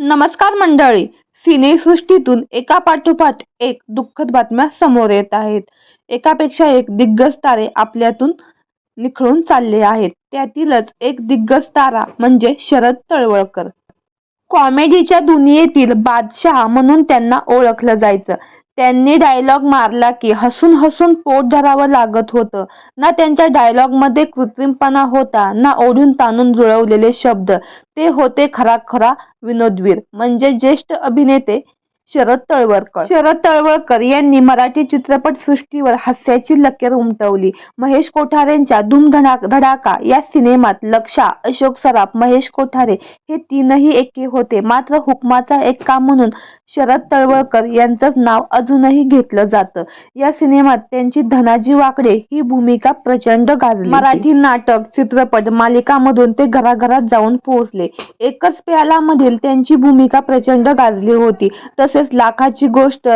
नमस्कार मंडळी. सिनेसृष्टीतून एका पाठोपाठ एक दुःखद बातम्या समोर येत आहेत. एकापेक्षा एक दिग्गज तारे आपल्यातून निखळून चालले आहेत. त्यातीलच एक दिग्गज तारा म्हणजे शरद तळवळकर. कॉमेडीच्या दुनियेतील बादशहा म्हणून त्यांना ओळखलं जायचं. त्यांनी डायलॉग मारला की हसून हसून पोट धरावं लागत होतं. ना त्यांच्या डायलॉगमध्ये कृत्रिमपणा होता ना ओढून ताणून जुळवलेले शब्द. ते होते खरा खरा विनोदवीर. म्हणजे ज्येष्ठ अभिनेते शरद तळवळकर शरद तळवळकर यांनी मराठी चित्रपट सृष्टीवर हास्याची लकेर उमटवली. महेश कोठारेंच्या धूम धडाक या सिनेमात लक्षा अशोक सराफ महेश कोठारे हे तीनही एके होते. मात्र हुकमाचा एक काम म्हणून शरद तळवळकर यांचंच नाव अजूनही घेतलं जातं. या सिनेमात त्यांची धनाजी वाकडे ही भूमिका प्रचंड गाजली. मराठी नाटक चित्रपट मालिकामधून ते घराघरात जाऊन पोहोचले. एकच प्याला मधील त्यांची भूमिका प्रचंड गाजली होती. एकच लाखाची गोष्ट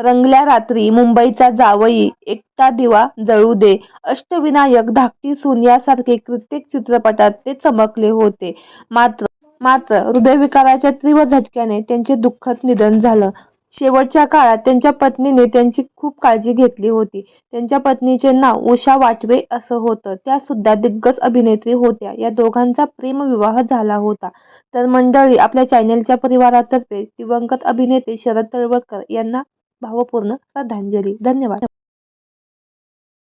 रंगल्या रात्री मुंबईचा जावई एकटा दिवा जळू दे. अष्टविनायक धाकटी सून यासारखे कित्येक चित्रपटात ते चमकले होते. मात्र मात्र हृदयविकाराच्या तीव्र झटक्याने त्यांचे दुःखद निधन झालं. शेवटच्या काळात त्यांच्या पत्नीने त्यांची खूप काळजी घेतली होती. त्यांच्या पत्नीचे नाव उषा वाटवे असं होतं. त्या सुद्धा दिग्गज अभिनेत्री होत्या. या दोघांचा प्रेमविवाह झाला होता. तर मंडळी आपल्या चॅनेलच्या परिवारातर्फे दिवंगत अभिनेते शरद तळवळकर यांना भावपूर्ण श्रद्धांजली. धन्यवाद.